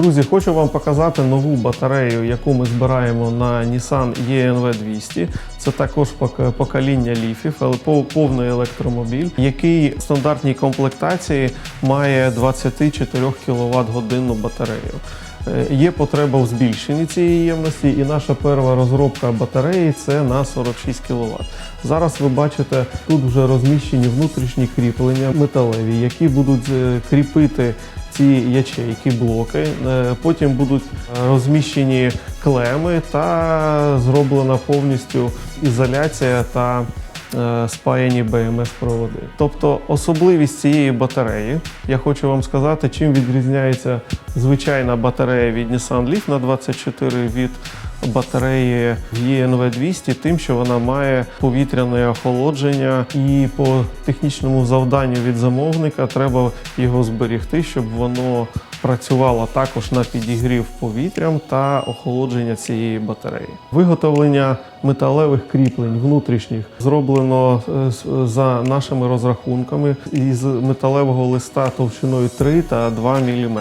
Друзі, хочу вам показати нову батарею, яку ми збираємо на Nissan ENV 200. Це також пок- покоління ліфів, повний електромобіль, який в стандартній комплектації має 24 кВт годинну батарею. Е, Є потреба в збільшенні цієї ємності, і наша перша розробка батареї це на 46 кВт. Зараз ви бачите, тут вже розміщені внутрішні кріплення металеві, які будуть е, кріпити ці ячейки, блоки. Е, Потім будуть розміщені клеми та зроблена повністю ізоляція та спаяні БМС-проводи. Тобто особливість цієї батареї, я хочу вам сказати, чим відрізняється звичайна батарея від Nissan Leaf на 24 від батареї ENV 200 тим, що вона має повітряне охолодження, і по технічному завданню від замовника треба його зберегти, щоб воно працювало також на підігрів повітрям та охолодження цієї батареї. Виготовлення металевих кріплень внутрішніх зроблено е, за нашими розрахунками із металевого листа товщиною 3 та 2 мм.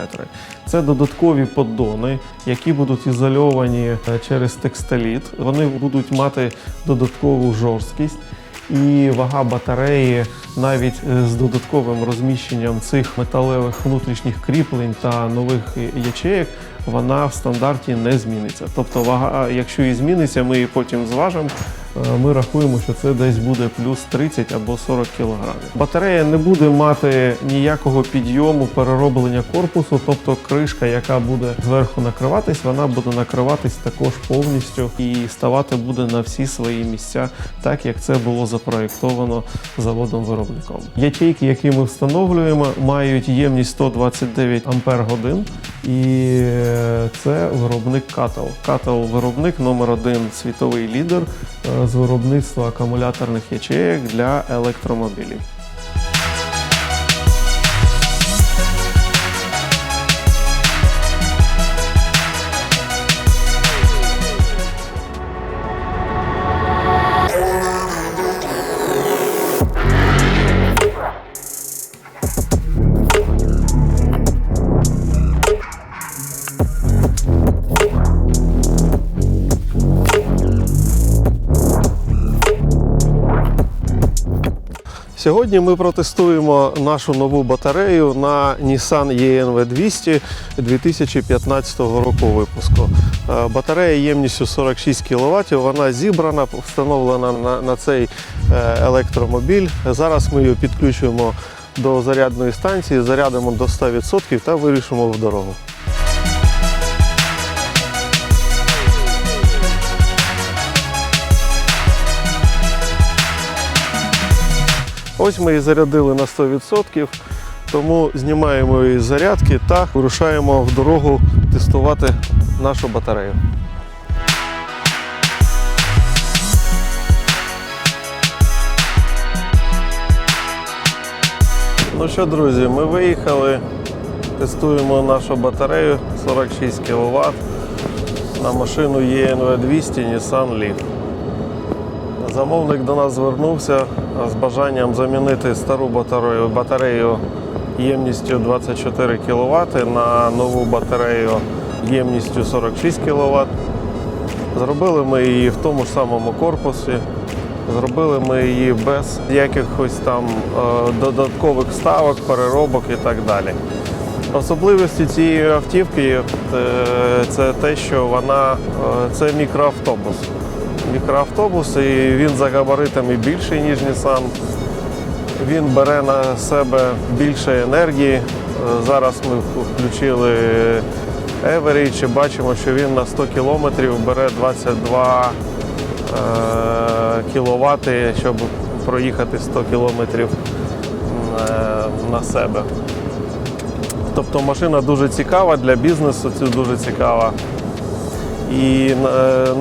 Це додаткові поддони, які будуть ізольовані е, через текстиліт. Вони будуть мати додаткову жорсткість. І вага батареї навіть е, з додатковим розміщенням цих металевих внутрішніх кріплень та нових е, ячеїк вона в стандарті не зміниться. Тобто вага, якщо і зміниться, ми її потім зважимо. Е, Ми рахуємо, що це десь буде плюс 30 або 40 кг. Батарея не буде мати ніякого підйому перероблення корпусу, тобто кришка, яка буде зверху накриватись, вона буде накриватись також повністю і ставати буде на всі свої місця, так як це було запроєктовано заводом-виробником. Ячейки, які ми встановлюємо, мають ємність 129 ампер годин, і е, це виробник Кател. Кател виробник номер один світовий лідер е, з виробництва акумуляторних ячеєк для електромобілів. Сьогодні ми протестуємо нашу нову батарею на Nissan ENV 200 2015 року випуску. Е, Батарея ємністю 46 кВт, вона зібрана, встановлена на, на цей е, електромобіль. Зараз ми її підключуємо до зарядної станції, зарядимо до 100% та вирішимо в дорогу. Ось ми її зарядили на 100%, тому знімаємо її з зарядки та вирушаємо в дорогу тестувати нашу батарею. Ну що, друзі, ми виїхали, тестуємо нашу батарею 46 кВт на машину ENV 200 Nissan Leaf. Замовник до нас звернувся з бажанням замінити стару батарею, батарею ємністю 24 кВт на нову батарею ємністю 46 кВт. Зробили ми її в тому ж самому корпусі. Зробили ми її без якихось там е, додаткових ставок, переробок і так далі. Особливості цієї автівки е, це те, що вона е, це мікроавтобус. Мікроавтобус, і він за габаритами більший, ніж Nissan. Він бере на себе більше енергії. Е, Зараз ми включили Average і бачимо, що він на 100 км бере 22 кВт, щоб проїхати 100 км на себе. Тобто машина дуже цікава для бізнесу, це дуже цікава. І е,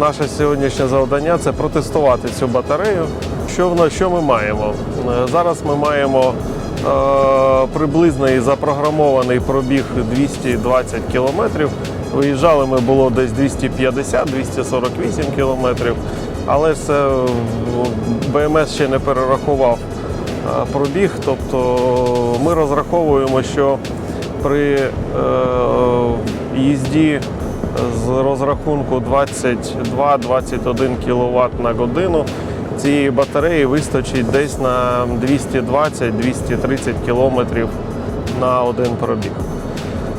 наше сьогоднішнє завдання це протестувати цю батарею. Що, вона, що ми маємо? Е, Зараз ми маємо е, приблизний запрограмований пробіг 220 км. Виїжджали ми було десь 250-248 км, але це БМС ще не перерахував пробіг. Тобто ми розраховуємо, що при їзді з розрахунку 22-21 кВт на годину цієї батареї вистачить десь на 220-230 км на один пробіг.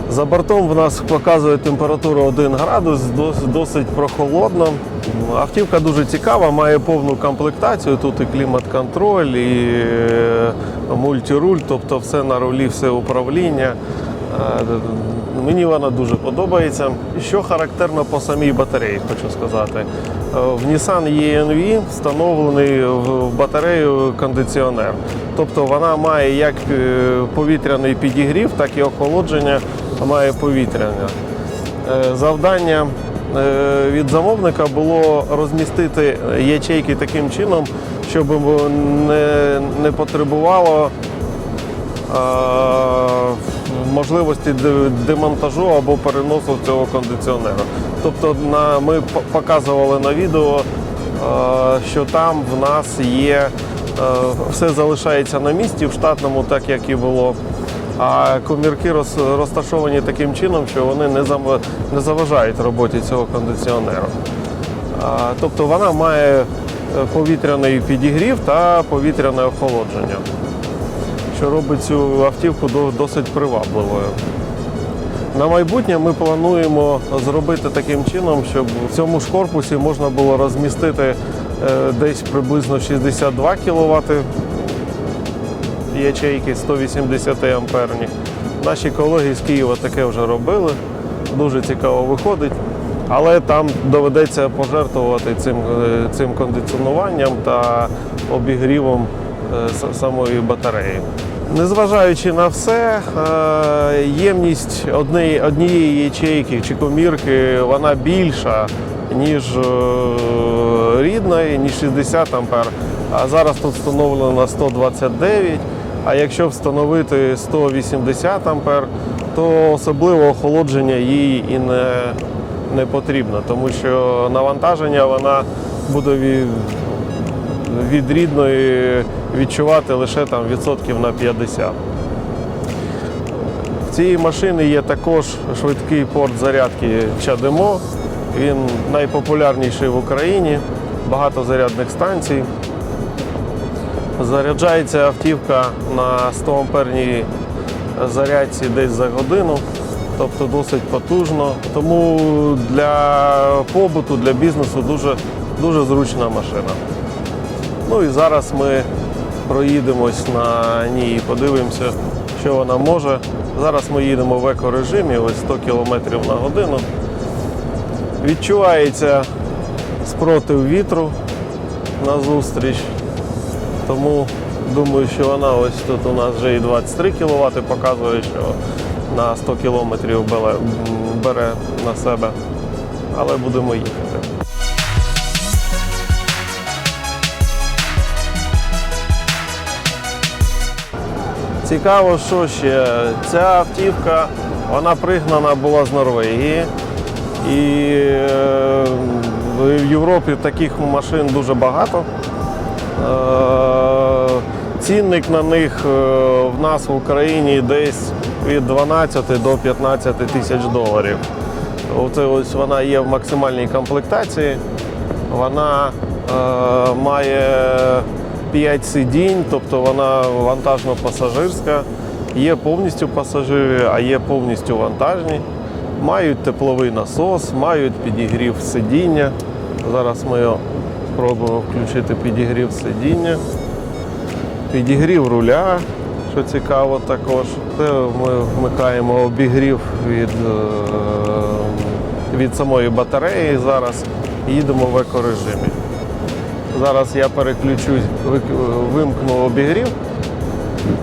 За бортом в нас показує температуру 1 градус, досить прохолодно. Автівка дуже цікава, має повну комплектацію. Тут і клімат-контроль, і е, мультируль, тобто все на рулі, все управління. Мені вона дуже подобається. Що характерно по самій батареї, хочу сказати. Е, В Nissan ENV встановлений в батарею кондиціонер. Тобто вона має як е, повітряний підігрів, так і охолодження має повітряне. Е, Завдання від замовника було розмістити ячейки таким чином, щоб не, потребувало можливості демонтажу або переносу цього кондиціонера. Тобто на, ми показували на відео, е, що там в нас є е, все залишається на місці в штатному, так як і було. А комірки розташовані таким чином, що вони не заважають роботі цього кондиціонера. Тобто вона має е, повітряний підігрів та повітряне охолодження, що робить цю автівку досить привабливою. На майбутнє ми плануємо зробити таким чином, щоб в цьому ж корпусі можна було розмістити е, десь приблизно 62 кВт ячейки 180 амперні. Наші колеги з Києва таке вже робили. Дуже цікаво виходить. Але там доведеться пожертвувати цим, е, цим кондиціонуванням та обігрівом е, самої батареї. Незважаючи на все, е, ємність однієї, ячейки чи комірки вона більша, ніж е, рідної, ніж 60 ампер. А зараз тут встановлено 129. А якщо встановити 180 ампер, то особливо охолодження їй і не, не потрібно, тому що навантаження вона буде від, рідної відчувати лише там відсотків на 50. В цієї машини є також швидкий порт зарядки CHAdeMO. Він найпопулярніший в Україні, багато зарядних станцій. Заряджається автівка на 100 амперній зарядці десь за годину, тобто досить потужно. Тому для побуту, для бізнесу дуже, дуже зручна машина. Ну і зараз ми проїдемось на ній і подивимося, що вона може. Зараз ми їдемо в екорежимі, ось 100 км на годину. Відчувається спротив вітру назустріч. Тому думаю, що вона ось тут у нас вже і 23 кВт показує, що на 100 км бере, на себе. Але будемо їхати. Цікаво, що ще ця автівка вона пригнана була з Норвегії. І е, в Європі таких машин дуже багато. Е, Цінник на них е, в нас в Україні десь від 12 до 15 тисяч доларів. Оце ось вона є в максимальній комплектації. Вона е, має 5 сидінь, тобто вона вантажно-пасажирська. Є повністю пасажири, а є повністю вантажні. Мають тепловий насос, мають підігрів сидіння. Зараз ми спробуємо включити підігрів сидіння. Підігрів руля, що цікаво також. Ми вмикаємо обігрів від, е, від самої батареї зараз. Їдемо в екорежимі. Зараз я переключусь, вимкну обігрів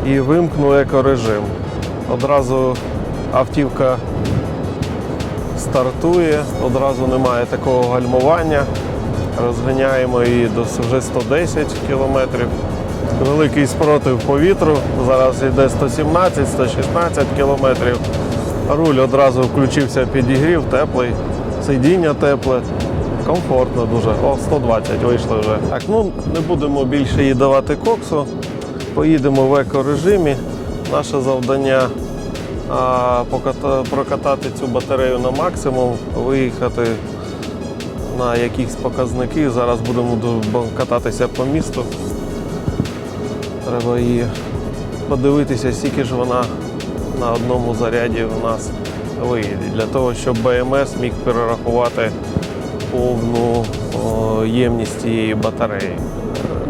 і вимкну екорежим. Одразу автівка стартує, одразу немає такого гальмування. Розганяємо її до вже 110 кілометрів. Великий спротив повітру. Зараз йде 117-116 кілометрів. Руль одразу включився підігрів, теплий, сидіння тепле. Комфортно дуже. О, 120 вийшли вже. Так, ну не будемо більше їй давати коксу. Поїдемо в екорежимі. Наше завдання а прокатати цю батарею на максимум, виїхати на якісь показники. Зараз будемо кататися по місту. Треба її подивитися, скільки ж вона на одному заряді у нас виїде. Для того, щоб БМС міг перерахувати повну ємність цієї батареї.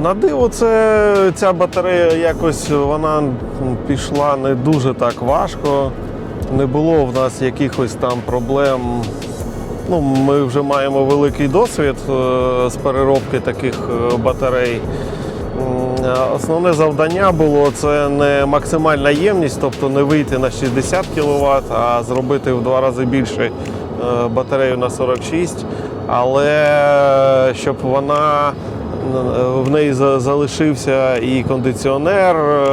На диво, це ця батарея якось вона пішла не дуже так важко. Не було в нас якихось там проблем. Ну, ми вже маємо великий досвід е, з переробки таких е, батарей. Основне завдання було це не максимальна ємність, тобто не вийти на 60 кВт, а зробити в два рази більше е, батарею на 46, але щоб вона в неї залишився і кондиціонер е,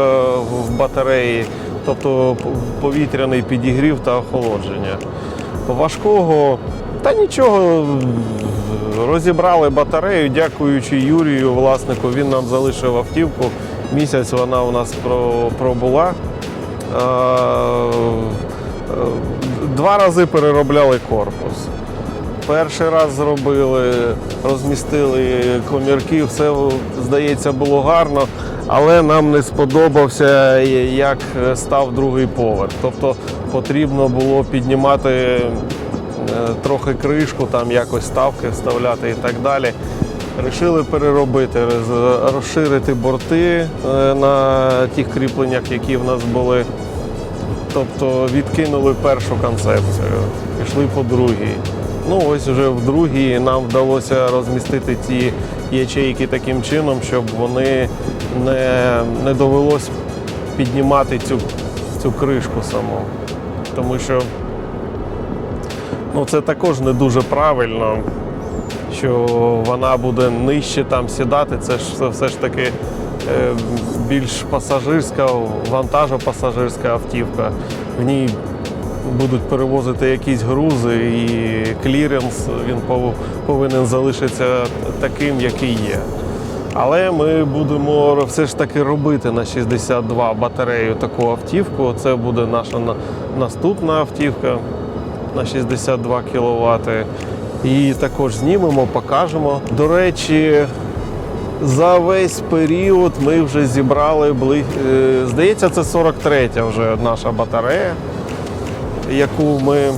в батареї, тобто повітряний підігрів та охолодження. Важкого та нічого. Розібрали батарею, дякуючи Юрію, власнику. Він нам залишив автівку. Місяць вона у нас пробула. Е, е, Два рази переробляли корпус. Перший раз зробили, розмістили комірки, все здається було гарно, але нам не сподобався, як став другий поверх. Тобто потрібно було піднімати е, трохи кришку, там якось ставки вставляти і так далі. Рішили переробити, розширити борти е, на тих кріпленнях, які в нас були. Тобто відкинули першу концепцію, пішли по другій. Ну ось вже в другій нам вдалося розмістити ці ячейки таким чином, щоб вони не, не довелось піднімати цю, цю кришку саму. Тому що ну, це також не дуже правильно, що вона буде нижче там сідати. Це ж це все ж таки е, більш пасажирська, вантажопасажирська автівка. В ній будуть перевозити якісь грузи, і кліренс він повинен залишитися таким, який є. Але ми будемо все ж таки робити на 62 батарею таку автівку. Це буде наша наступна автівка на 62 кВт. І також знімемо, покажемо. До речі, за весь період ми вже зібрали е, здається, це 43-я вже наша батарея, яку ми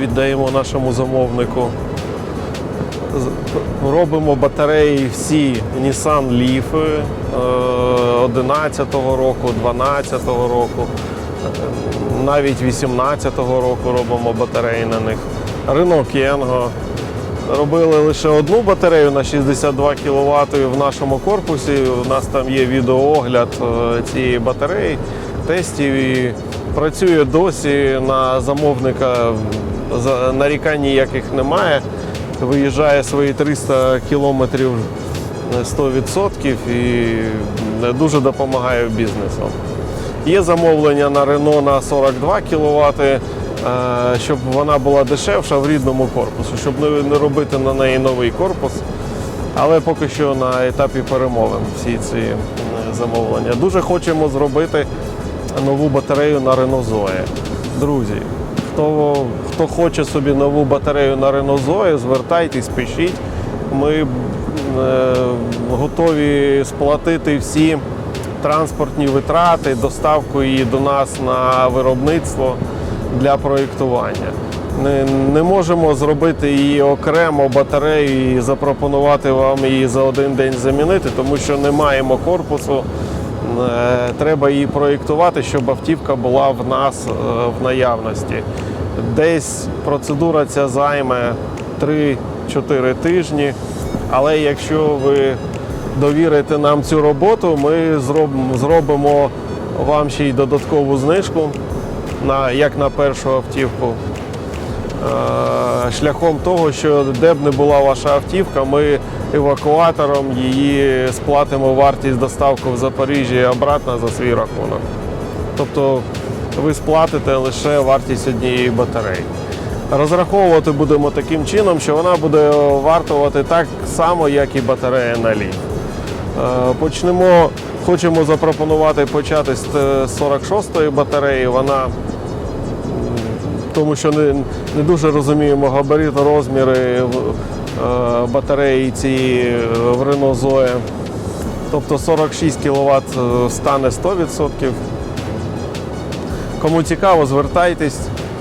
віддаємо нашому замовнику. Робимо батареї всі Nissan Leaf е, 11-го року, 12-го року, е, навіть 18-го року робимо батареї на них. Renault Kengo. Робили лише одну батарею на 62 кВт в нашому корпусі. У нас там є відеоогляд е, цієї батареї, тестів і працює досі на замовника. Нарікань ніяких немає. Виїжджає свої 300 кілометрів 100% і дуже допомагає бізнесу. Є замовлення на Renault на 42 кВт, щоб вона була дешевша в рідному корпусу, щоб не- не робити на неї новий корпус. Але поки що на етапі перемовин всі ці е, замовлення. Дуже хочемо зробити нову батарею на Renault Zoe. Друзі, хто, хто хоче собі нову батарею на Renault Zoe, звертайтесь, пишіть. Ми е, готові сплатити всі транспортні витрати, доставку її до нас на виробництво для проєктування. Не, не можемо зробити її окремо батарею і запропонувати вам її за один день замінити, тому що не маємо корпусу. Е, Треба її проєктувати, щоб автівка була в нас е, в наявності. Десь процедура ця займе 3-4 тижні. Але якщо ви довірите нам цю роботу, ми зробимо, вам ще й додаткову знижку на, як на першу автівку. Е, Шляхом того, що де б не була ваша автівка, ми евакуатором її сплатимо вартість доставки в Запоріжжя і обратно за свій рахунок. Тобто ви сплатите лише вартість однієї батареї. Розраховувати будемо таким чином, що вона буде вартувати так само, як і батарея на ліфт. Е, Почнемо, Хочемо запропонувати почати з е, 46-ї батареї. Вона тому що не, не дуже розуміємо габарит, розміри е, батареї цієї е, в Renault Zoe. Тобто 46 кВт стане 100%. Кому цікаво, звертайтесь.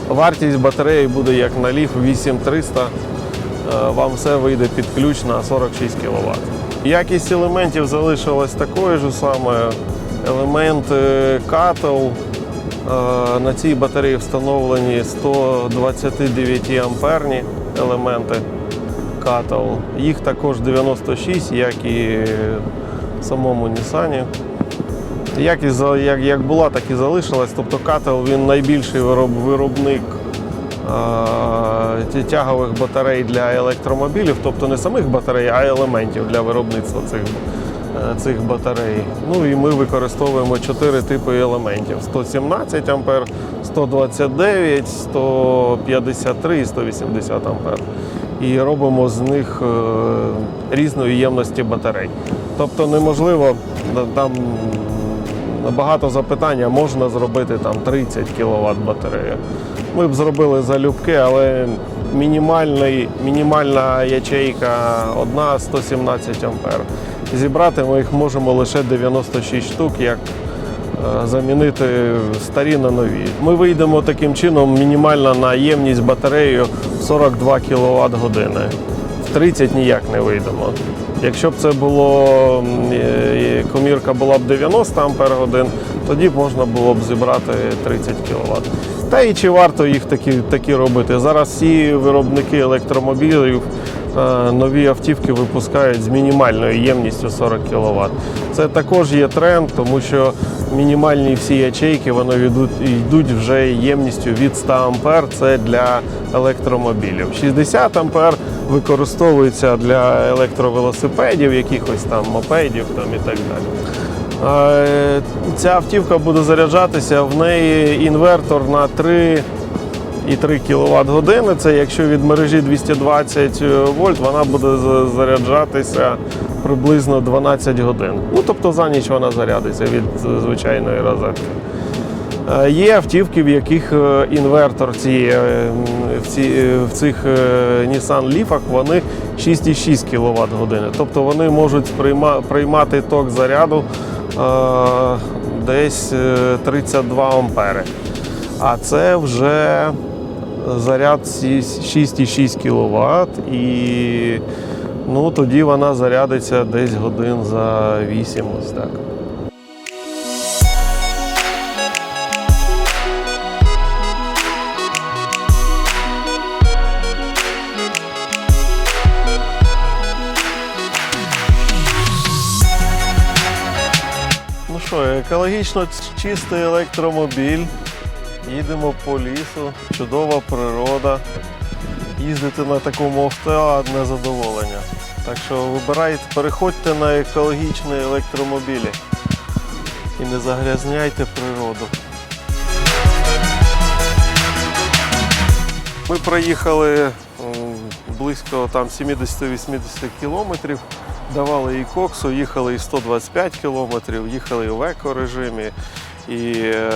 Вартість батареї буде як на Leaf 8300. Е, Вам все вийде під ключ на 46 кВт. Якість елементів залишилась такою ж самою. Елементи кател е, на цій батареї встановлені 129 амперні елементи кател. Їх також 96, як і в самому Нісані. Як, як, як була, так і залишилась. Тобто кател він найбільший вироб, виробник е, тягових батарей для електромобілів, тобто не самих батарей, а елементів для виробництва цих, е, цих батарей. Ну і ми використовуємо чотири типи елементів: 117 ампер, 129, 153 і 180 ампер. І робимо з них е, різної ємності батарей. Тобто неможливо там багато запитань, а можна зробити там 30 кВт батарею. Ми б зробили залюбки, але мінімальний, мінімальна ячейка одна 117 ампер. Зібрати ми їх можемо лише 96 штук, як замінити старі на нові. Ми вийдемо таким чином мінімальна на ємність батареї 42 кВт години. В 30 ніяк не вийдемо. Якщо б це було е, комірка була б 90 ампер годин, тоді б можна було б зібрати 30 кВт. Та і чи варто їх такі, такі робити? Зараз всі виробники електромобілів е, нові автівки випускають з мінімальною ємністю 40 кВт. Це також є тренд, тому що мінімальні всі ячейки вони йдуть, вже ємністю від 100 ампер. Це для електромобілів. 60 ампер використовується для електровелосипедів, якихось там мопедів там, і так далі. Е, Ця автівка буде заряджатися, в неї інвертор на 3 і 3 кВт години. Це якщо від мережі 220 вольт, вона буде заряджатися приблизно 12 годин. Ну тобто за ніч вона зарядиться від звичайної розетки. Е, Є автівки, в яких е, інвертор ці, е, в, ці, в цих Nissan Leaf вони 6,6 кВт години. Тобто вони можуть прийма, приймати ток заряду десь е, 32 ампери. А це вже заряд 6,6 кВт і ну, тоді вона зарядиться десь годин за 8 ось так. Ну екологічно чистий електромобіль. Їдемо по лісу, чудова природа. Їздити на такому авто одне задоволення. Так що вибирайте, переходьте на екологічні електромобілі і не загрязняйте природу. Ми проїхали близько там 70-80 кілометрів, давали і коксу, їхали і 125 кілометрів, їхали і в екорежимі, і е,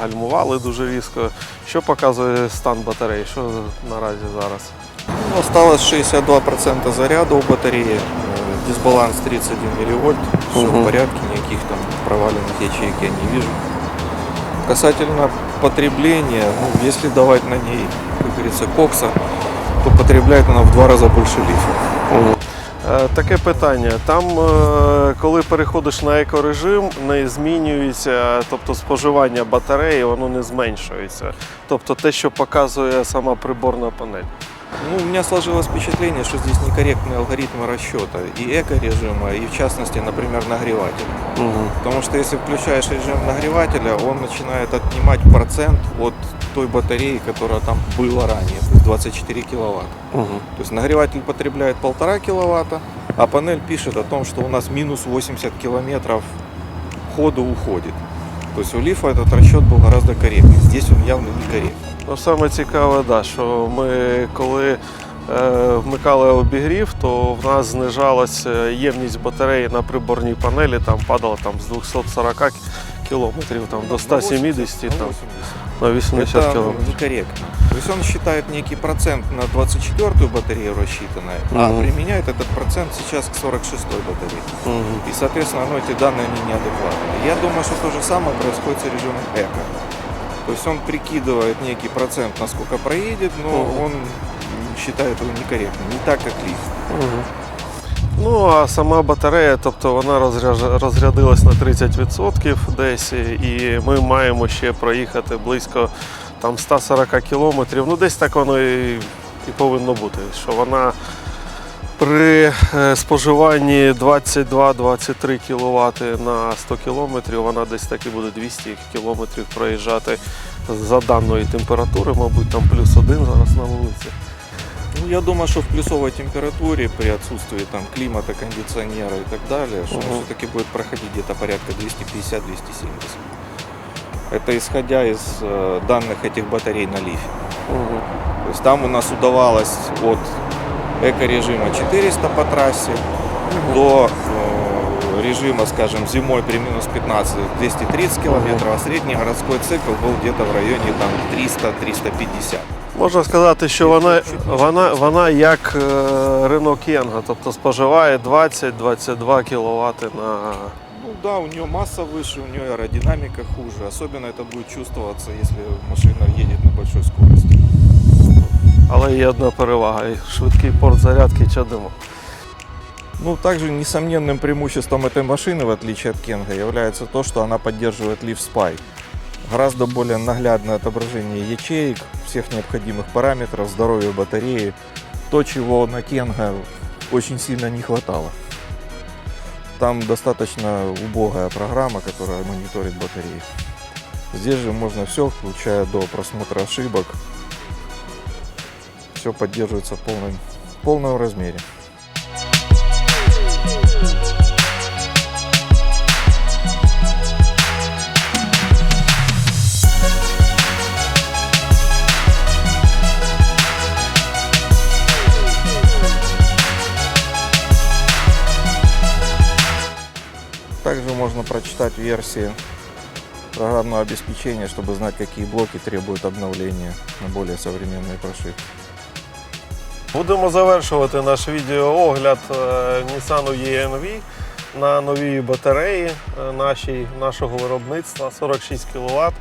гальмували дуже різко. Що показує стан батареї? Що наразі зараз? Ну, Осталось 62% заряда у батареи, э, дисбаланс 31 милливольт, все Мгм. в порядке, никаких там проваленных ячеек я не вижу. Касательно потребления, ну, если давать на ней, как говорится, кокса, то потребляет она в два раза больше лифа. Е, Таке питання. Там, е, коли переходиш на екорежим, не змінюється, тобто споживання батареї, воно не зменшується. Тобто те, що показує сама приборна панель. Ну, у меня сложилось впечатление, что здесь некорректные алгоритмы расчета и эко-режима, и в частности, например, нагревателя. Потому что если включаешь режим нагревателя, он начинает отнимать процент от той батареи, которая там была ранее, то есть 24 киловатт. То есть нагреватель потребляет 1,5 киловатта, а панель пишет о том, что у нас минус 80 километров ходу уходит. То есть у Лифа этот расчет был гораздо корректнее. Здесь он явно не корректный. Ну, саме цікаве, да, що ми коли е, вмикали обігрів, то в нас знижалась е, ємність батареї на приборній панелі, там падала там, з 240 кілометрів там, до 170 на там, 80. на 80 Это ну, кілометрів. некорректно. То есть он считает некий процент на 24-ю батарею рассчитанная, а Мгм. применяет этот процент сейчас к 46-й батарее. Мгм. И, соответственно, ну, эти данные они неадекватные. Я думаю, что то же самое происходит с режимом эко. То есть он прикидывает некий процент, насколько проедет, но Мгм. он считает его некорректным, не так, как лифт. Мгм. Ну, а сама батарея, тобто вона розрядилась на 30% десь, і ми маємо ще проїхати близько там, 140 кілометрів. Ну, десь так воно і, і повинно бути. Що вона при е, споживанні 22-23 кВт на 100 км, вона десь так і буде 200 км проїжджати за даної температури, мабуть, там плюс один зараз на вулиці. Ну, я думаю, что в плюсовой температуре при отсутствии там климата, кондиционера и так далее, что Мгм. все-таки будет проходить где-то порядка 250-270. Это исходя из э, данных этих батарей на лифе. Мгм. То есть там у нас удавалось от эко-режима 400 по трассе до э, режима, скажем, зимой при минус 15 230 километров, а средний городской цикл был где-то в районе там 300-350. Можна сказати, що вона, вона, вона як е, Renault Кенга, тобто споживає 20-22 кВт на. Ну да, у нее масса выше, у нее аэродинамика хуже. Особенно это будет чувствоваться, если машина едет на большой скорости. Але є одна перевага. Швидкий порт зарядки чадимо. Ну, также несомненным преимуществом этой машины, в отличие от Кенга, является то, что она поддерживает Leaf Spy. Гораздо более наглядное отображение ячеек, всех необходимых параметров, здоровья батареи. То, чего на Кенга очень сильно не хватало. Там достаточно убогая программа, которая мониторит батареи. Здесь же можно все, включая до просмотра ошибок. Все поддерживается в полном, полном размере. Также можно прочитать версии программного обеспечения, чтобы знать, какие блоки требуют обновления на более современные прошивки. Будемо завершувати наш відеоогляд е, Nissan ENV на новій батареї е, нашій, нашого виробництва 46 кВт.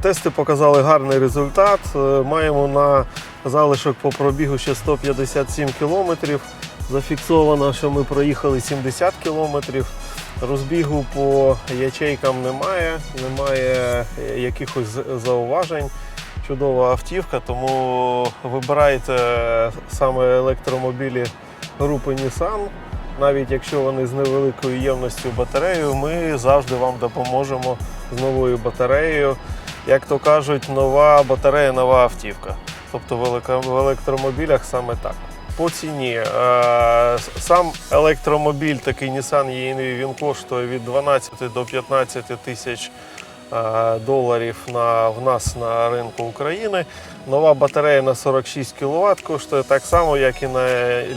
Тести показали гарний результат. Е, Маємо на залишок по пробігу ще 157 км. Зафіксовано, що ми проїхали 70 км. Розбігу по ячейкам немає, немає е, якихось зауважень. Чудова автівка, тому вибирайте саме електромобілі групи Nissan. Навіть якщо вони з невеликою ємністю батареєю, ми завжди вам допоможемо з новою батареєю. Як то кажуть, нова батарея, нова автівка. Тобто в електромобілях саме так. По ціні е, сам електромобіль, такий Nissan e він коштує від 12 до 15 тисяч доларів на, в нас на ринку України. Нова батарея на 46 кВт коштує так само, як і на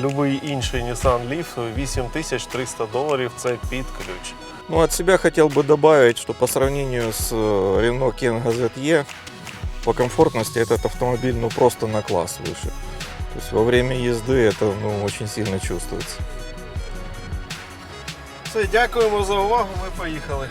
будь-який інший Nissan Leaf 8300 доларів. Це під ключ. Ну, от себя хотел бы добавить, что по сравнению с э, Renault Kangoo ZE, по комфортности этот автомобиль ну просто на класс выше. То есть во время езды это ну, очень сильно чувствуется. Все, дякуємо за увагу. Ми поїхали.